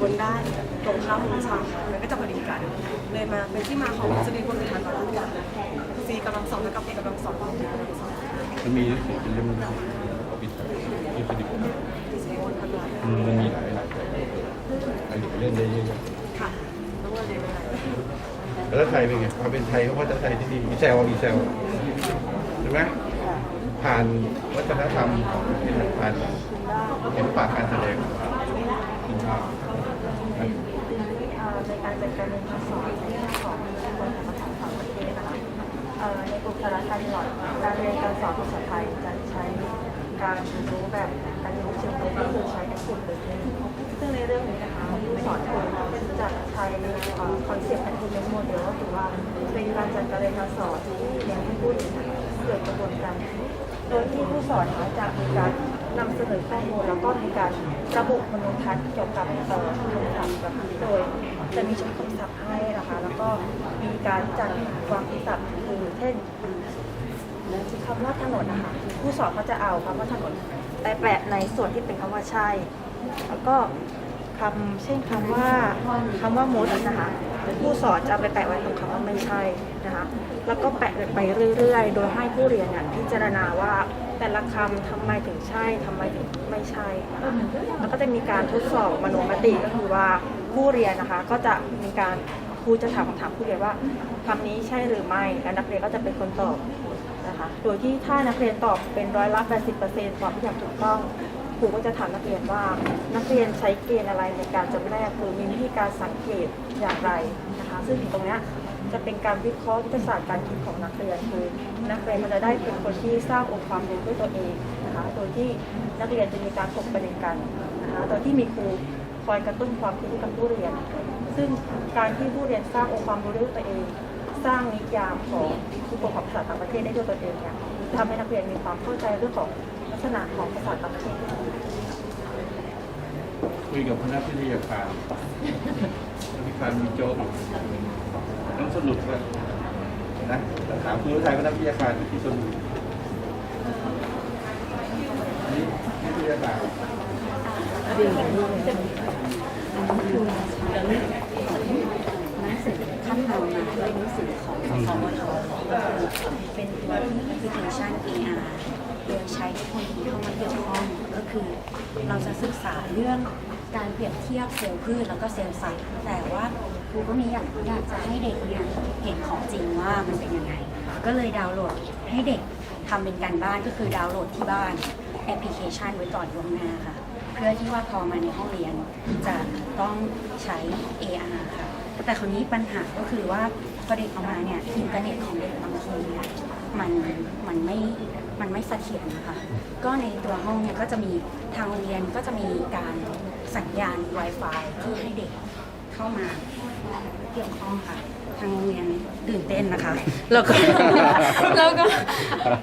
บนได้ตรงข้ามวิชามันก็จะพอดีกัน เลยมาเป็นที่มาของจะมีคนสุดท้ายมาทุกอย่าง c กำลังสองเท่ากับ a กำลังสองกกำลังสองมันมีหนังเป็นเล่มปิดที่ผลิตที่ใช้วนมันมีหลายหลายแบบไอ้เด็กเล่นได้เยอะค่ะต้องว่าเรียนอะไรๆแล้วไทยเป็นไงความเป็นไทยเขาว่าจะไทยที่ดีมีแซวมีแซวใช่ไหมผ่านวัฒนธรรมของผ่านศิลปะกการแสดงกินข้าวเอ่อใน การจัดการเรียนการสอนในเรื่องของคนภาษาต่างประเทศนะคะเอ่อในกลุ่มสาระการหลอดการเรียนการสอนภาษาไทยจะใช้การเรียนรู้แบบการเรียนรู้เชิงรุกก็คือใช้ในกลุ่มเลยซึ่งในเรื่องนี้นะคะผู้สอนคือจะใช้คอนเซ็ปต์ achievement model ก็คือว่าเป็นการจัดการเรียนการสอนที่เรียนให้ผู้เรียนเกิดกระบวนการโดยที่ผู้สอนจะมีการ นำเสนอข้อมูลแล้วก็มีการระบุมนุทัศน์เกี่ยวกับเอ่อคำศัพท์แบบนี้โดย จะมีชุดคำศัพท์ให้นะคะ แล้วก็มีการจัดวางคำศัพท์คือเช่นคำว่าถนนนะคะผู้สอนก็จะเอาคำว่าถนนไปแปะในส่วนที่เป็นคำว่าใช่ แล้วก็คำเช่นคำว่าคำว่ามดนะคะผู้สอนจะเอาไปแปะไว้ตรงคำว่าไม่ใช่นะคะ แล้วก็แปะไปเรื่อยๆ โดยให้ผู้เรียนเนี่ยพิจารณาว่า แต่ละคำทำไมถึงใช่ทำไมถึงไม่ใช่แล้วก็จะมีการทดสอบมโนมติก็คือว่าผู้เรียนนะคะก็จะมีการครูจะถามคำถามผู้เรียนว่าคำนี้ใช่หรือไม่และนักเรียนก็จะเป็นคนตอบนะคะโดยที่ถ้านักเรียนตอบเป็นร้อยละ 80%ตอบทุกอย่างถูกต้องครูก็จะถามนักเรียนว่านักเรียนใช้เกณฑ์อะไรในการจำแนกหรือมีวิธีการสังเกตอย่างไรนะคะ ซึ่งตรงนี้ จะเป็นการวิเคราะห์ยุทธศาสตร์การคิดของนักเรียนคือนักเรียนมันจะได้เป็นคนที่สร้างองค์ความรู้ด้วยตัวเองนะคะโดยที่นักเรียนจะมีการถกประเด็นกันนะคะโดยที่มีครูคอยกระตุ้นความคิดให้กับผู้เรียน ซึ่งการที่ผู้เรียนสร้างองค์ความรู้ด้วยตัวเอง สร้างนิยามของผู้ประกอบภาษาต่างประเทศได้ด้วยตัวเองเนี่ยทำให้นักเรียนมีความเข้าใจเรื่องของลักษณะของภาษาต่างประเทศคุยกับคณะวิทยาการวิการมีโจ๊ก ต้องสรุปเลยนะถามคุณรู้ไทยคณะวิทยาการที่สรุปนี่วิทยาการหนังสือขั้นตอนมาเป็นหนังสือของสวทเป็นตัวแอปพลิเคชัน AR โดยใช้เทคโนโลยีเข้ามาเกี่ยวข้องก็คือ เราจะศึกษาเรื่องการเปรียบเทียบเซลล์พืชแล้วก็เซลล์สัตว์แต่ว่าค รูก็มีอยากอยากจะให้เด็กเนี่ยเห็นของจริงว่ามันเป็นยังไง ก็เลยดาวน์โหลดให้เด็กทำเป็นการบ้านก็คือดาวน์โหลดที่บ้านแอปพลิเคชันไว้ก่อนล่วงหน้าค่ะ เพื่อที่ว่าพอมาในห้องเรียนจะต้องใช้ AR ค่ะ แต่คราวนี้ปัญหาก็คือว่าพอเด็กออกมาเนี่ยอินเทอร์เน็ตของเด็กบางทีเนี่ยมันมันไม่มันไม่เสถียรนะคะ ก็ในตัวห้องเนี่ยก็จะมีทางโรงเรียนก็จะมีการสัญญาณ Wi-Fi ที่ให้เด็กเข้ามา เกี่ยวข้องค่ะ ทางโรงเรียนตื่นเต้นนะคะ แล้วก็ แล้วก็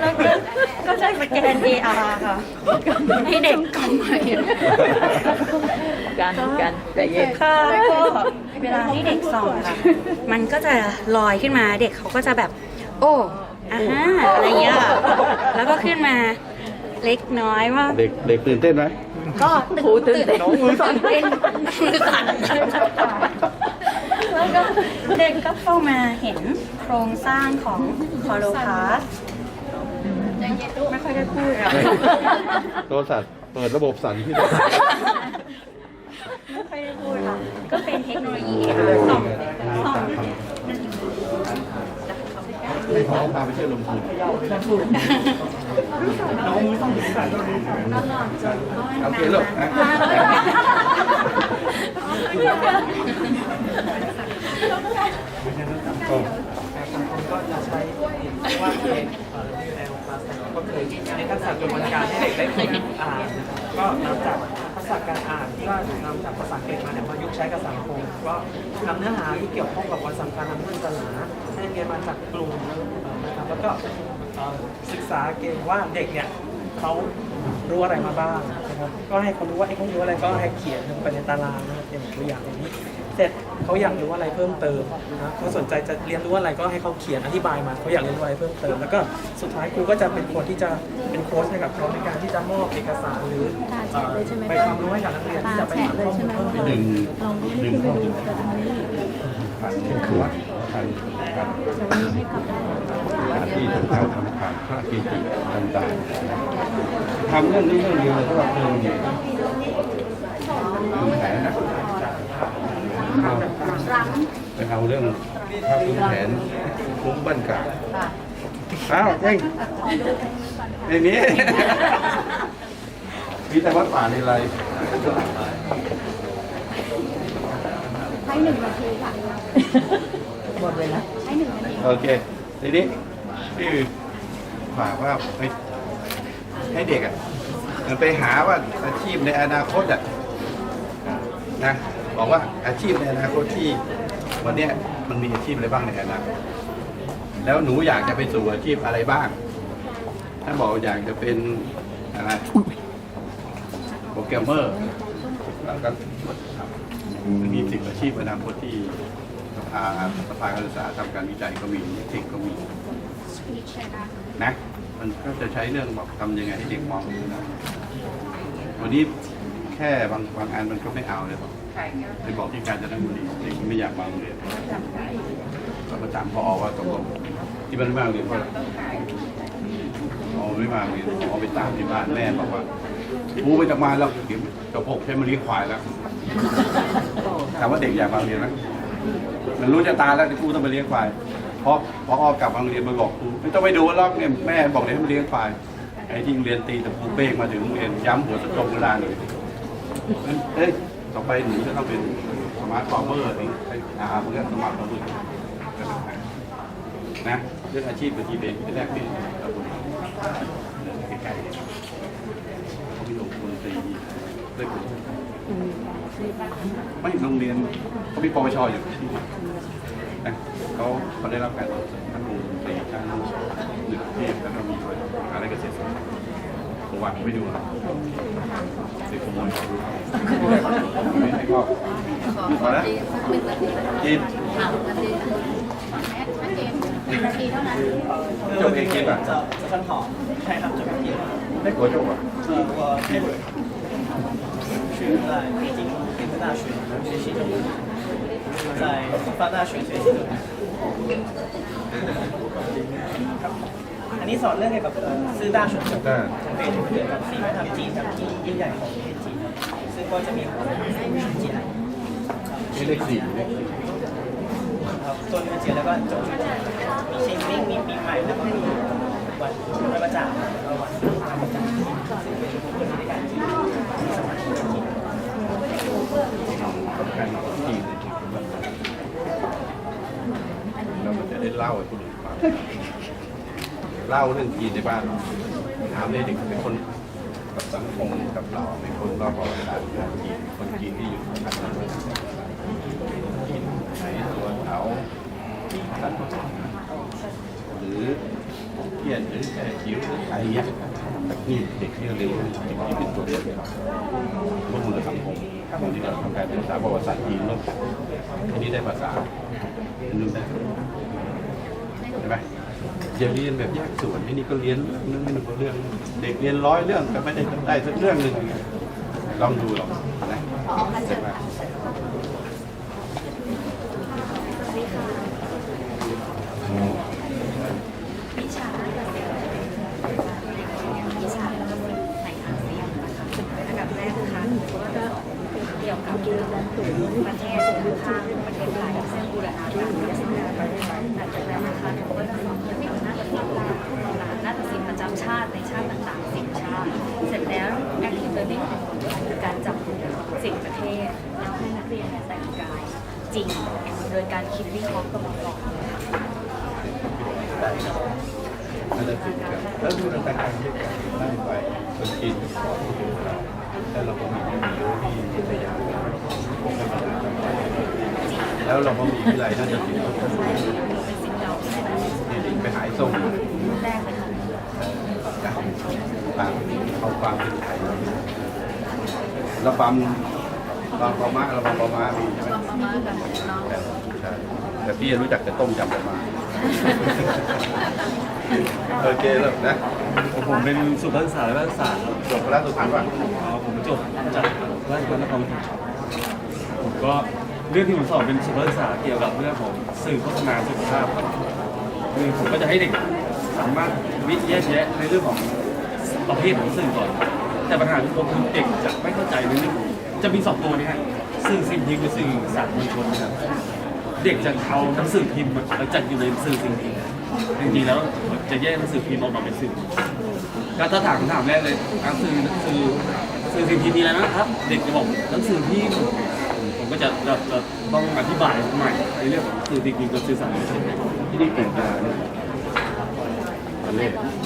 แล้วก็ก็ใช้สแกน AR ค่ะ ให้เด็กเข้ามากันกันใจเย็น ค่ะแล้วก็เวลาที่เด็กส่องค่ะ มันก็จะลอยขึ้นมาเด็กเขาก็จะแบบ โอ้อ่าฮะอะไรเงี้ยแล้วก็ขึ้นมาเล็กน้อยว่า เด็กเด็กตื่นเต้นไหมก็ตื่นตื่นเต้นมือสั่นเต้นมือสั่น แล้วก็เด็กก็เข้ามาเห็นโครงสร้างของคอโลพาสไม่ค่อยได้พูดอะโทรศัพท์เปิดระบบสั่นที่ไม่ค่อยได้พูดค่ะ ก็เป็นเทคโนโลยีส่องส่องให้เขาพาไปเที่ยวลงทุนโอเคลูกนะ ก็จะใช้ว่าเองเอ่อ UL Plus นะครับก็คือในทักษะกระบวนการให้เด็กได้คิดอ่านนะครับก็นำจากทักษะการอ่านก็นำจากภาษาอังกฤษมาเนี่ยมายุกใช้กับสังคมก็นำเนื้อหาที่เกี่ยวข้องกับวันสำคัญทางพุทธศาสนาให้นักเรียนมาจากกลุ่มนะครับแล้วก็ศึกษาเกณฑ์ว่าเด็กเนี่ยเขารู้อะไรมาบ้างนะครับก็ให้เขารู้ว่าไอ้เขารู้อะไรก็ให้เขียนลงไปในตารางนะครับเป็นตัวอย่างอย่างนี้ เสร็จ เขาอยากรู้อะไรเพิ่มเติมนะเขาสนใจจะเรียนรู้อะไรก็ให้เขาเขียนอธิบายมาเขาอยากเรียนรู้อะไรเพิ่มเติม แล้วก็สุดท้ายครูก็จะเป็นคนที่จะเป็นโค้ชให้กับเขาในการที่จะมอบเอกสารหรือเอ่อไปความรู้ให้กับนักเรียนที่จะไปหาข้อมูลเพิ่มเติมดึงดึงข้อมูลผ่านเข้มขวดผ่านผ่านสถานที่ต่างๆทำผ่านพระเกจิต่างๆทำเรื่องนี้เรื่องเดียวเลยเพราะว่าเรื่องนี้คุณแผนนะเอา ไปเอาเรื่องพระคุณแผนคุ้มบ้านกาอ้าวเองในนี้ มีแต่วัดป่าในไรให้หนึ่งนาทีค่ะหมดเลยนะให้หนึ่งนาทีโอเคทีนี้ที่ฝากว่าให้ให้เด็กอะมันไปหาว่าอาชีพในอนาคตอะนะบอกว่าอาชีพในอนาคตที่ วันนี้มันมีอาชีพอะไรบ้างในอนาคตแล้วหนูอยากจะไปสู่อาชีพอะไรบ้าง ถ้าบอกอยากจะเป็นอะไรโปรแกรมเมอร์แล้วก็มันมีสิบอาชีพอนาคตที่สภาสภาการศึกษาทำการวิจัยก็มีเทคก็มีนะมันก็จะใช้เรื่องบอกทำยังไงให้เด็กมองนะวันนี้แค่บางบางอันมันก็ไม่เอาเลยบอก ไปบอกที่การจะนั่งบุรีเด็กมันไม่อยากมาโรงเรียนเราก็ถามพอว่าตกลงที่มันไม่มาโรงเรียนเพราะอะไรพอไม่มาโรงเรียนพอไปตามที่บ้านแม่บอกว่ากูไม่ต้องมาแล้วเดี๋ยวจะพกใช้มาเลี้ยงควายแล้วถามว่าเด็กอยากมาโรงเรียนไหมมันรู้จะตายแล้วที่กูต้องไปเลี้ยงควายพอพอออกกลับมาโรงเรียนมาบอกกูไม่ต้องไปดูหรอกเนี่ยแม่บอกเดี๋ยวให้มาเลี้ยงควายไอ้ที่โรงเรียนตีแต่กูเป้งมาถึงโรงเรียนย้ำหัวสะตรงเวลาเลยเอ้ย ต่อไปหนูจะต้องเป็นสมาร์ทฟอร์เมอร์นี่หาเรื่องสมาร์ทฟอร์เมอร์นะเรื่องอาชีพกับทีเบนเป็นแรกเปลี่ยนเราดูใกล้ๆเขามีองค์ดนตรีด้วยกันไม่โรงเรียนเขามีปวชอยู่ที่นะเขาเขาได้รับการส่งเสริมทั้งวงดนตรีทั้งหนึ่งเทพแล้วก็มีด้วยอะไรเกษตรศาสตร์ ผมว่าไม่ดูหรอก เด็กขโมยของเขาไม่ให้ก็พอแล้วกินจบเองกินอ่ะ จะจะขั้นหอมใช่ครับจะไม่กิน ได้หัวจบอ่ะ 呃，我是在北京电子大学学习中文，在复发大学学习中文。 อันนี้สอนเรื่องเกี่ยวกับเอ่อซื้อด้าฉุนเฉินได้เป็นเกี่ยวกับสิ่งวัฒนธรรมจีนครับที่ยิ่งใหญ่ของประเทศจีนซึ่งก็จะมีของจีนนี่เลขสี่เลขสี่ครับต้นเจียนแล้วก็จงชื่อจีนมีชิงมิ่งมีปีใหม่แล้วก็มีวันพระประจักษ์แล้วก็วันพระประจักษ์ซึ่งเป็นบุคคลในการที่สมัยจีนสำคัญของจีนเลยเราก็จะได้เล่าให้คนอื่นฟัง เล่าเรื่องจีนในบ้านเราถามได้เด็กเป็นคนกับสังคมกับเราเป็นคนรอบประวัติศาสตร์จีนคนจีนที่อยู่ทางนั้นจีนไหนตัวเขาสันหรือเทียนหรือแค่คิ้วหรืออะไรเงี้ยนี่เด็กที่เรียนเด็กที่เป็นตัวเลือกข้อมูลกับสังคมบางทีเราทำการศึกษาประวัติศาสตร์จีนร่วมกันทีนี้ได้ภาษานึงได้ใช่ไหม อย่าเรียนแบบแยกส่วนไอ้นี่ก็เรียนเรื่องนึงนี่ก็เรื่อง เด็กเรียนร้อยเรื่องก็ไม่ได้ได้สักเรื่องหนึ่งลองดูหรอกนะใช่ไหมเซียนนะคะอันดับแรกนะคะหนูก็จะเกี่ยวกับประเทศทางประเทศไทยซึ่งบูรณาการ ริง โดยการคิดวิเคราะห์กันมาก่อนนั่นแหละสิครับแล้วดูต่างๆที่ได้ไปคนจีนขอที่ดูเราแล้วเราก็มีที่มีที่วิทยามาต่างๆแล้วเราก็มีวิไลน่าจะศิลป์ก็คือเป็นสิ่งเก่าใช่ไหมนี่ไปหายส่งแรกเลยค่ะจาตามเอาความเป็นไทยแล้วความ บางปอมาเราบางปอมามีใช่ไหมมาม่ากันน้องใช่แต่พี่รู้จักแต่ต้มยำปอมาโอเคแล้วนะผมเป็นสุภาพศึกษาและนักศึกษาครับจบแล้วสุดท้ายว่าอ๋อผมจบจากราชภัฏนครปฐมผมก็เรื่องที่ผมสอนเป็นสุภาพศึกษาเกี่ยวกับเรื่องของสื่อโฆษณาสุขภาพครับคือผมก็จะให้เด็กสามารถวิแยกแยะในเรื่องของประเภทของสื่อก่อน แต่ปัญหาที่ผมคือเด็กจะไม่เข้าใจในเรื่องของ จะมีสองตัวนี้ฮะสื่อสิ่งพิมพ์กับสื่อสารมวลชนนะครับ เด็กจะเอาหนังสือพิมพ์มาจัดอยู่ในสื่อสิ่งพิมพ์จริงๆแล้วจะแยกหนังสือพิมพ์ออกมาเป็นสื่อก็ถ้าถามคำถามแรกเลยหนังสือสื่อสื่อสิ่งพิมพ์มีอะไรนะครับ เด็กจะบอกหนังสือพิมพ์ผมก็จะจะจะต้องอธิบายใหม่ในเรื่องของสื่อสิ่งพิมพ์กับสื่อสารมวลชนที่นี่เก่งกีฬาเนี่ยวอลเล่